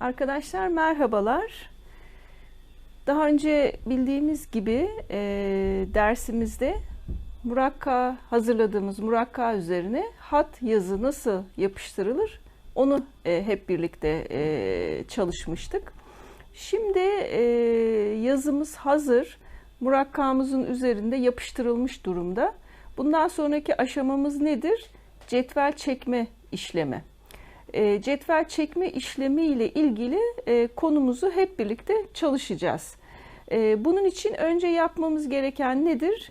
Arkadaşlar merhabalar. Daha önce bildiğimiz gibi e, dersimizde murakka hazırladığımız murakka üzerine hat yazı nasıl yapıştırılır onu e, hep birlikte e, çalışmıştık. Şimdi e, yazımız hazır. Murakkamızın üzerinde yapıştırılmış durumda. Bundan sonraki aşamamız nedir? Cetvel çekme işlemi. E, cetvel çekme işlemi ile ilgili e, konumuzu hep birlikte çalışacağız. E, bunun için önce yapmamız gereken nedir?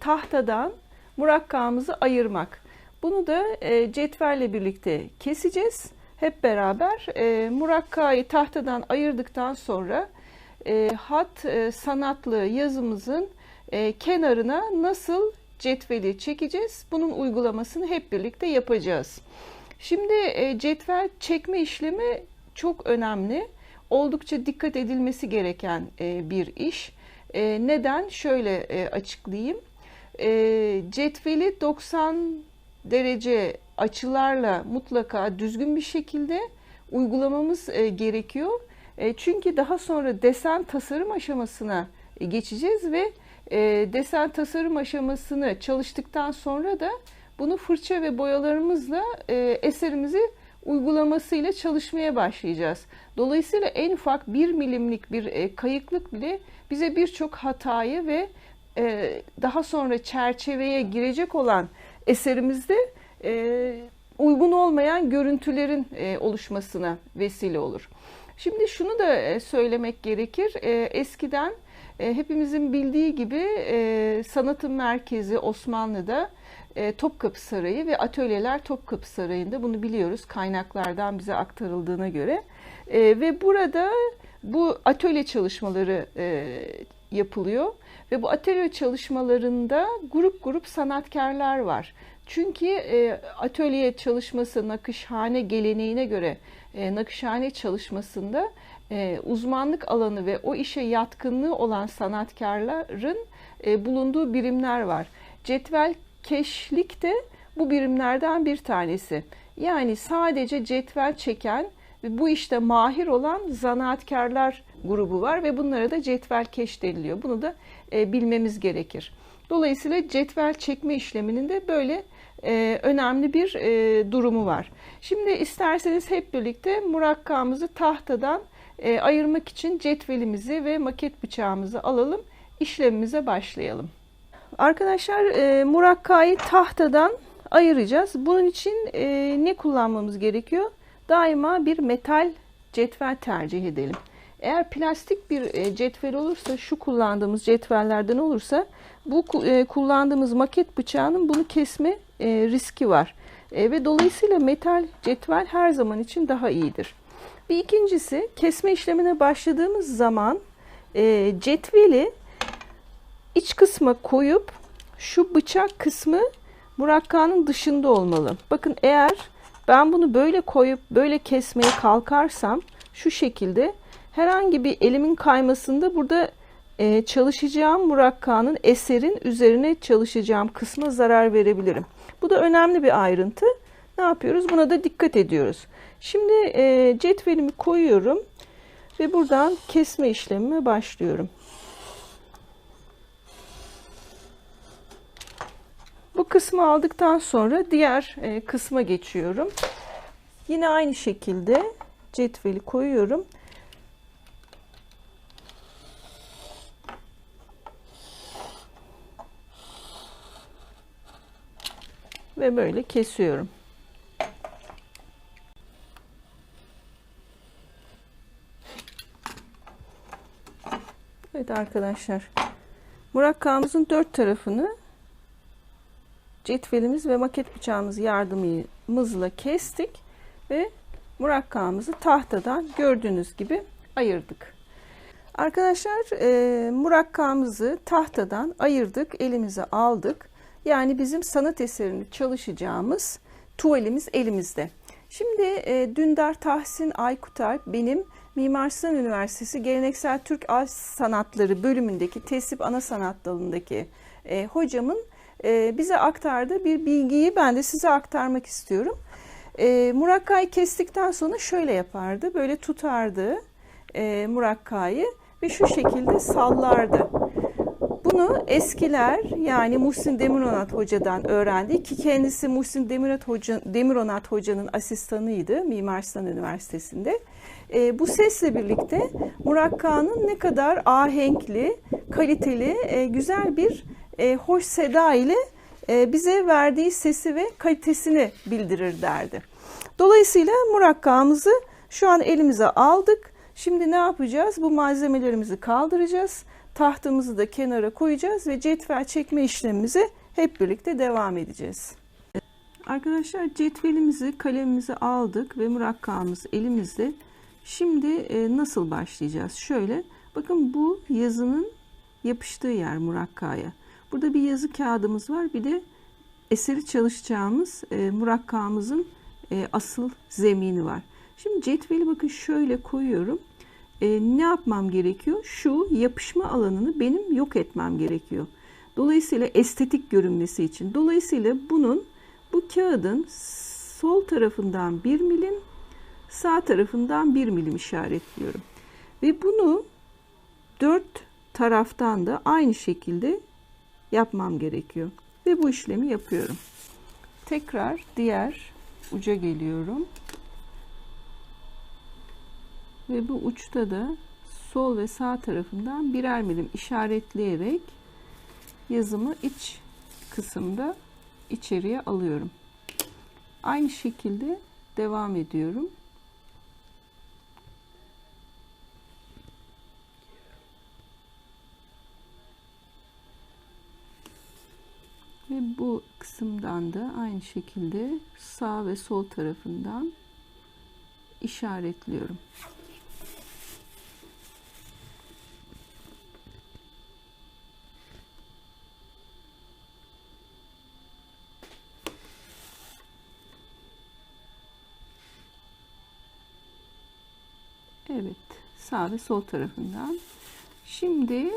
Tahtadan murakkamızı ayırmak. Bunu da cetvelle birlikte keseceğiz. Hep beraber murakkayı tahtadan ayırdıktan sonra hat sanatlı yazımızın kenarına nasıl cetveli çekeceğiz? Bunun uygulamasını hep birlikte yapacağız. Şimdi e, cetvel çekme işlemi çok önemli. Oldukça dikkat edilmesi gereken e, bir iş. E, neden? Şöyle açıklayayım. Cetveli 90 derece açılarla mutlaka düzgün bir şekilde uygulamamız gerekiyor. Çünkü daha sonra desen tasarım aşamasına geçeceğiz ve desen tasarım aşamasını çalıştıktan sonra da bunu fırça ve boyalarımızla e, eserimizi uygulamasıyla çalışmaya başlayacağız. Dolayısıyla en ufak bir milimlik bir e, kayıklık bile bize birçok hatayı ve e, daha sonra çerçeveye girecek olan eserimizde e, uygun olmayan görüntülerin e, oluşmasına vesile olur. Şimdi şunu da e, söylemek gerekir. E, eskiden e, hepimizin bildiği gibi e, sanatın merkezi Osmanlı'da e, Topkapı Sarayı ve atölyeler Topkapı Sarayı'nda bunu biliyoruz kaynaklardan bize aktarıldığına göre. E, ve burada bu atölye çalışmaları e, yapılıyor ve bu atölye çalışmalarında grup grup sanatkarlar var. Çünkü atölye çalışması nakışhane geleneğine göre nakışhane çalışmasında uzmanlık alanı ve o işe yatkınlığı olan sanatkarların bulunduğu birimler var. Cetvel keşlik de bu birimlerden bir tanesi. Yani sadece cetvel çeken ve bu işte mahir olan zanaatkarlar grubu var ve bunlara da cetvel keş deniliyor. Bunu da e, bilmemiz gerekir. Dolayısıyla cetvel çekme işleminin de böyle e, önemli bir e, durumu var. Şimdi isterseniz hep birlikte murakkamızı tahtadan e, ayırmak için cetvelimizi ve maket bıçağımızı alalım. İşlemimize başlayalım. Arkadaşlar e, murakkayı tahtadan ayıracağız. Bunun için e, ne kullanmamız gerekiyor? Daima bir metal cetvel tercih edelim. Eğer plastik bir e, cetvel olursa, şu kullandığımız cetvellerden olursa bu e, kullandığımız maket bıçağının bunu kesme e, riski var. Ve dolayısıyla metal cetvel her zaman için daha iyidir. Bir ikincisi kesme işlemine başladığımız zaman cetveli iç kısma koyup şu bıçak kısmı murakkanın dışında olmalı. Bakın eğer ben bunu böyle koyup böyle kesmeye kalkarsam şu şekilde herhangi bir elimin kaymasında burada e, çalışacağım murakkanın eserin üzerine çalışacağım kısma zarar verebilirim. Bu da önemli bir ayrıntı. Ne yapıyoruz? Buna da dikkat ediyoruz. Şimdi e, cetvelimi koyuyorum ve buradan kesme işlemime başlıyorum. Kısmı aldıktan sonra diğer e, kısma geçiyorum. Yine aynı şekilde cetveli koyuyorum. Ve böyle kesiyorum. Evet arkadaşlar. Murakkamızın dört tarafını cetvelimiz ve maket bıçağımız yardımımızla kestik ve murakkamızı tahtadan gördüğünüz gibi ayırdık. Arkadaşlar e, murakkamızı tahtadan ayırdık, elimize aldık. Yani bizim sanat eserini çalışacağımız tuvalimiz elimizde. Şimdi e, Dündar Tahsin Aykutay benim Mimar Sinan Üniversitesi Geleneksel Türk Sanatları bölümündeki tesip ana sanat dalındaki e, hocamın e, bize aktardığı bir bilgiyi ben de size aktarmak istiyorum. E, murakkayı kestikten sonra şöyle yapardı. Böyle tutardı e, murakkayı ve şu şekilde sallardı. Bunu eskiler yani Muhsin Demironat Hoca'dan öğrendi ki kendisi Muhsin Demironat, Hoca, Demironat Hoca'nın asistanıydı Mimar Sinan Üniversitesi'nde. E, bu sesle birlikte Murakka'nın ne kadar ahenkli, kaliteli, e, güzel bir e, hoş seda ile e, bize verdiği sesi ve kalitesini bildirir derdi. Dolayısıyla Murakka'mızı şu an elimize aldık. Şimdi ne yapacağız? Bu malzemelerimizi kaldıracağız. Tahtımızı da kenara koyacağız ve cetvel çekme işlemimize hep birlikte devam edeceğiz. Arkadaşlar cetvelimizi, kalemimizi aldık ve murakkamız elimizde. Şimdi e, nasıl başlayacağız? Şöyle, bakın bu yazının yapıştığı yer murakkaya. Burada bir yazı kağıdımız var, bir de eseri çalışacağımız e, murakkamızın e, asıl zemini var. Şimdi cetveli bakın şöyle koyuyorum. E, ne yapmam gerekiyor? Şu yapışma alanını benim yok etmem gerekiyor. Dolayısıyla estetik görünmesi için. Dolayısıyla bunun bu kağıdın sol tarafından 1 milim, sağ tarafından 1 milim işaretliyorum. Ve bunu dört taraftan da aynı şekilde yapmam gerekiyor. Ve bu işlemi yapıyorum. Tekrar diğer uca geliyorum. Ve bu uçta da sol ve sağ tarafından birer milim işaretleyerek yazımı iç kısımda içeriye alıyorum. Aynı şekilde devam ediyorum. Ve bu kısımdan da aynı şekilde sağ ve sol tarafından işaretliyorum. Evet, sağ ve sol tarafından. Şimdi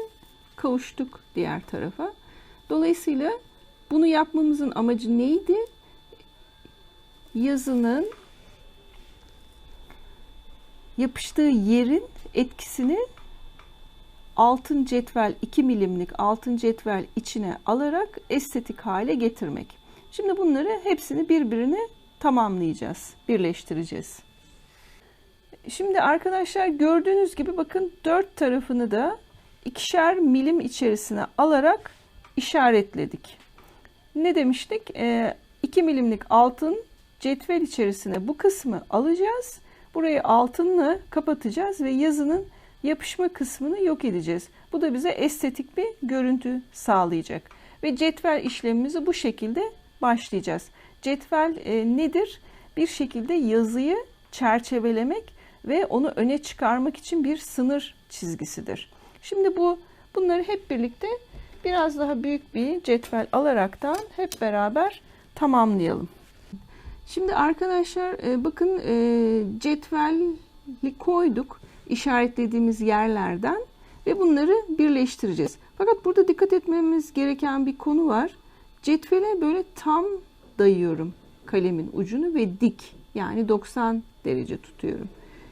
kavuştuk diğer tarafa. Dolayısıyla bunu yapmamızın amacı neydi? Yazının yapıştığı yerin etkisini altın cetvel 2 milimlik altın cetvel içine alarak estetik hale getirmek. Şimdi bunları hepsini birbirine tamamlayacağız, birleştireceğiz. Şimdi arkadaşlar gördüğünüz gibi bakın dört tarafını da ikişer milim içerisine alarak işaretledik. Ne demiştik? 2 milimlik altın cetvel içerisine bu kısmı alacağız. Burayı altınla kapatacağız ve yazının yapışma kısmını yok edeceğiz. Bu da bize estetik bir görüntü sağlayacak. Ve cetvel işlemimizi bu şekilde başlayacağız. Cetvel e, nedir? Bir şekilde yazıyı çerçevelemek ve onu öne çıkarmak için bir sınır çizgisidir. Şimdi bu bunları hep birlikte biraz daha büyük bir cetvel alaraktan hep beraber tamamlayalım. Şimdi arkadaşlar e, bakın e, cetveli koyduk işaretlediğimiz yerlerden ve bunları birleştireceğiz. Fakat burada dikkat etmemiz gereken bir konu var. Cetvele böyle tam dayıyorum kalemin ucunu ve dik yani 90 derece tutuyorum.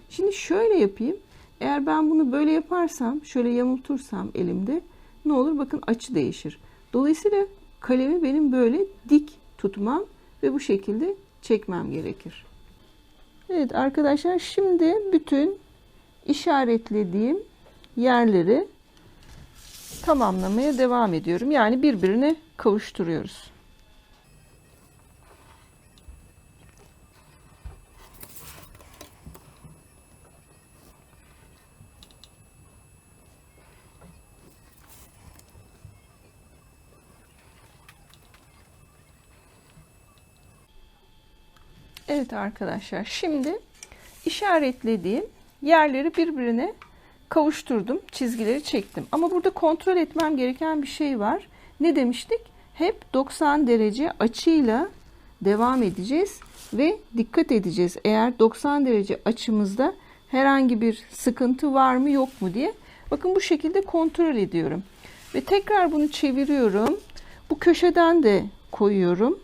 Şimdi şöyle yapayım. Eğer ben bunu böyle yaparsam, şöyle yamultursam elimde ne olur? Bakın açı değişir. Dolayısıyla kalemi benim böyle dik tutmam ve bu şekilde çekmem gerekir. Evet arkadaşlar şimdi bütün işaretlediğim yerleri tamamlamaya devam ediyorum. Yani birbirine kavuşturuyoruz. Evet arkadaşlar şimdi işaretlediğim yerleri birbirine kavuşturdum. Çizgileri çektim. Ama burada kontrol etmem gereken bir şey var. Ne demiştik? Hep 90 derece açıyla devam edeceğiz ve dikkat edeceğiz. Eğer 90 derece açımızda herhangi bir sıkıntı var mı yok mu diye. Bakın bu şekilde kontrol ediyorum. Ve tekrar bunu çeviriyorum. Bu köşeden de koyuyorum.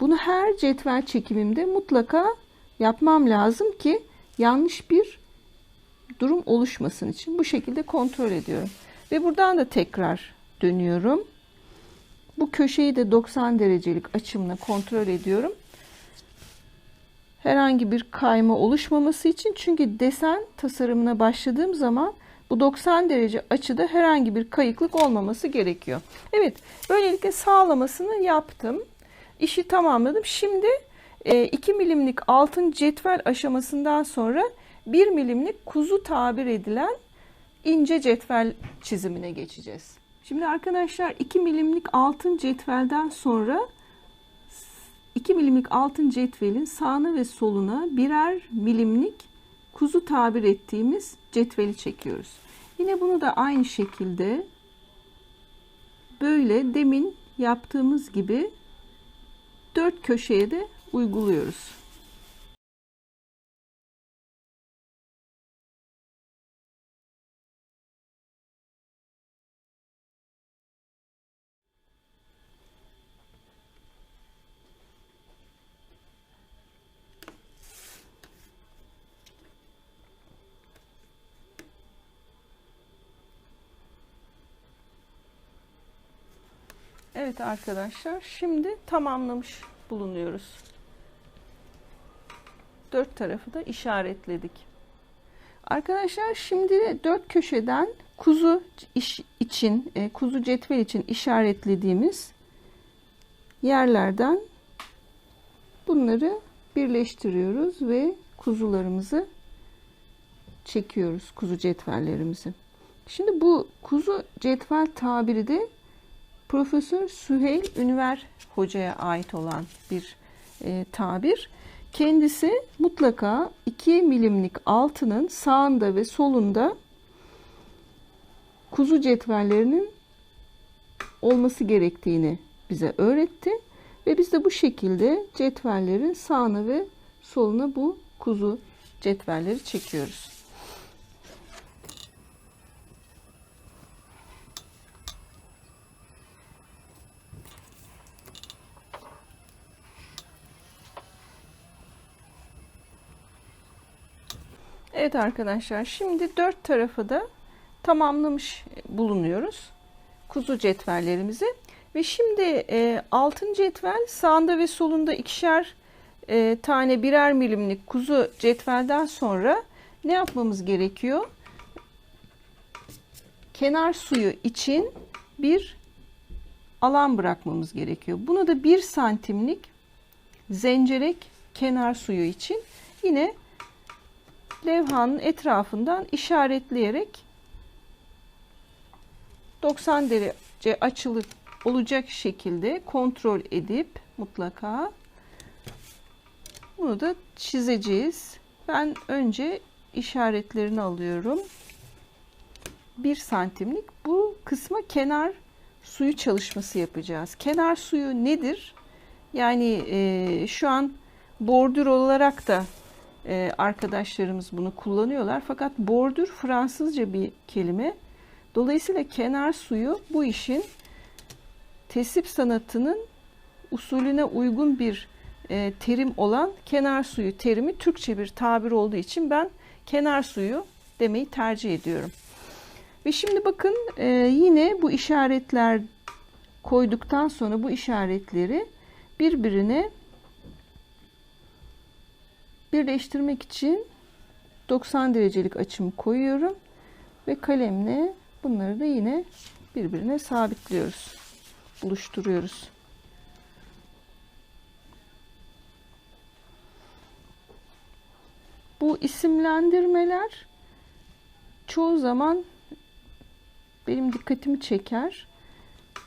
Bunu her cetvel çekimimde mutlaka yapmam lazım ki yanlış bir durum oluşmasın için. Bu şekilde kontrol ediyorum. Ve buradan da tekrar dönüyorum. Bu köşeyi de 90 derecelik açımla kontrol ediyorum. Herhangi bir kayma oluşmaması için çünkü desen tasarımına başladığım zaman bu 90 derece açıda herhangi bir kayıklık olmaması gerekiyor. Evet, böylelikle sağlamasını yaptım. İşi tamamladım. Şimdi 2 e, milimlik altın cetvel aşamasından sonra 1 milimlik kuzu tabir edilen ince cetvel çizimine geçeceğiz. Şimdi arkadaşlar 2 milimlik altın cetvelden sonra 2 milimlik altın cetvelin sağına ve soluna birer milimlik kuzu tabir ettiğimiz cetveli çekiyoruz. Yine bunu da aynı şekilde böyle demin yaptığımız gibi dört köşeye de uyguluyoruz. Evet arkadaşlar şimdi tamamlamış bulunuyoruz. Dört tarafı da işaretledik. Arkadaşlar şimdi dört köşeden kuzu için, e, kuzu cetvel için işaretlediğimiz yerlerden bunları birleştiriyoruz ve kuzularımızı çekiyoruz, kuzu cetvellerimizi. Şimdi bu kuzu cetvel tabiri de Profesör Süheyl Ünver Hoca'ya ait olan bir e, tabir. Kendisi mutlaka 2 milimlik altının sağında ve solunda kuzu cetvellerinin olması gerektiğini bize öğretti. Ve biz de bu şekilde cetvellerin sağına ve soluna bu kuzu cetvelleri çekiyoruz. Evet arkadaşlar şimdi dört tarafı da tamamlamış bulunuyoruz. Kuzu cetvellerimizi. Ve şimdi e, altın cetvel sağında ve solunda ikişer e, tane birer milimlik kuzu cetvelden sonra ne yapmamız gerekiyor? Kenar suyu için bir alan bırakmamız gerekiyor. Bunu da bir santimlik zencerek kenar suyu için yine levhanın etrafından işaretleyerek 90 derece açılı olacak şekilde kontrol edip mutlaka bunu da çizeceğiz. Ben önce işaretlerini alıyorum. 1 santimlik bu kısma kenar suyu çalışması yapacağız. Kenar suyu nedir? Yani e, şu an bordür olarak da e, arkadaşlarımız bunu kullanıyorlar. Fakat bordür Fransızca bir kelime. Dolayısıyla kenar suyu bu işin tesip sanatının usulüne uygun bir e, terim olan kenar suyu terimi Türkçe bir tabir olduğu için ben kenar suyu demeyi tercih ediyorum. Ve şimdi bakın e, yine bu işaretler koyduktan sonra bu işaretleri birbirine birleştirmek için 90 derecelik açımı koyuyorum ve kalemle bunları da yine birbirine sabitliyoruz. Buluşturuyoruz. Bu isimlendirmeler çoğu zaman benim dikkatimi çeker.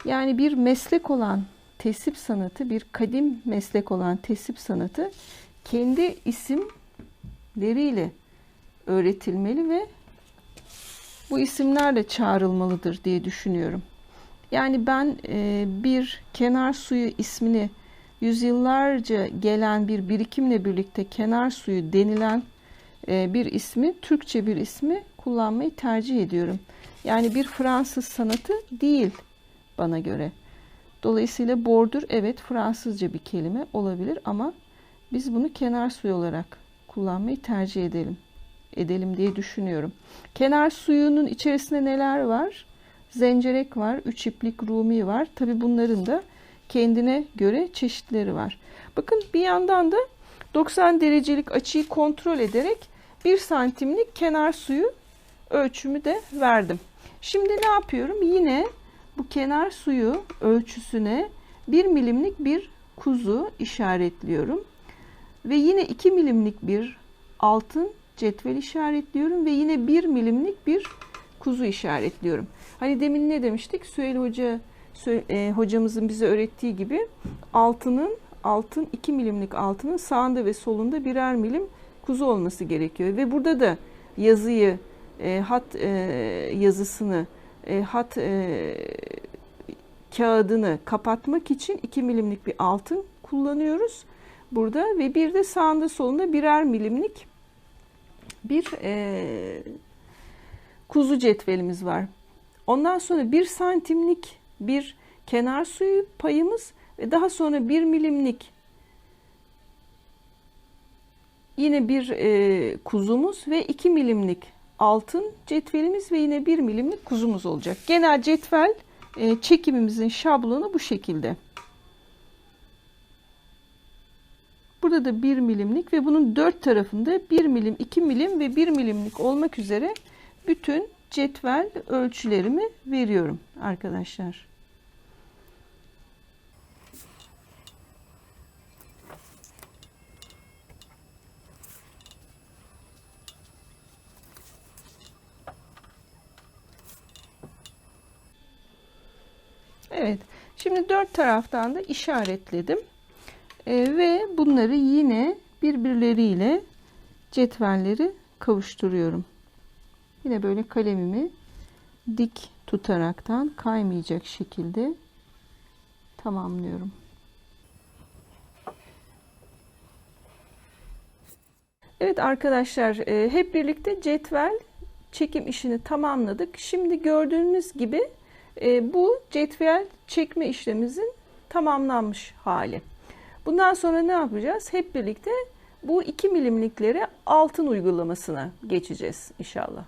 Yani bir meslek olan tesip sanatı, bir kadim meslek olan tesip sanatı kendi isimleriyle öğretilmeli ve bu isimlerle çağrılmalıdır diye düşünüyorum. Yani ben e, bir kenar suyu ismini yüzyıllarca gelen bir birikimle birlikte kenar suyu denilen e, bir ismi, Türkçe bir ismi kullanmayı tercih ediyorum. Yani bir Fransız sanatı değil bana göre. Dolayısıyla bordür evet Fransızca bir kelime olabilir ama biz bunu kenar suyu olarak kullanmayı tercih edelim. Edelim diye düşünüyorum. Kenar suyunun içerisinde neler var? Zencerek var, üç iplik rumi var. Tabi bunların da kendine göre çeşitleri var. Bakın bir yandan da 90 derecelik açıyı kontrol ederek 1 santimlik kenar suyu ölçümü de verdim. Şimdi ne yapıyorum? Yine bu kenar suyu ölçüsüne 1 milimlik bir kuzu işaretliyorum. Ve yine 2 milimlik bir altın cetvel işaretliyorum ve yine 1 milimlik bir kuzu işaretliyorum. Hani demin ne demiştik? Süheyl Hoca e, hocamızın bize öğrettiği gibi altının altın 2 milimlik altının sağında ve solunda birer milim kuzu olması gerekiyor. Ve burada da yazıyı e, hat e, yazısını e, hat e, kağıdını kapatmak için 2 milimlik bir altın kullanıyoruz burada ve bir de sağında solunda birer milimlik bir e, kuzu cetvelimiz var. Ondan sonra bir santimlik bir kenar suyu payımız ve daha sonra bir milimlik yine bir e, kuzumuz ve iki milimlik altın cetvelimiz ve yine bir milimlik kuzumuz olacak. Genel cetvel e, çekimimizin şablonu bu şekilde. Burada da 1 milimlik ve bunun dört tarafında 1 milim, 2 milim ve 1 milimlik olmak üzere bütün cetvel ölçülerimi veriyorum arkadaşlar. Evet. Şimdi dört taraftan da işaretledim. Ee, ve bunları yine birbirleriyle cetvelleri kavuşturuyorum. Yine böyle kalemimi dik tutaraktan kaymayacak şekilde tamamlıyorum. Evet arkadaşlar e, hep birlikte cetvel çekim işini tamamladık. Şimdi gördüğünüz gibi e, bu cetvel çekme işlemimizin tamamlanmış hali. Bundan sonra ne yapacağız? Hep birlikte bu 2 milimliklere altın uygulamasına geçeceğiz inşallah.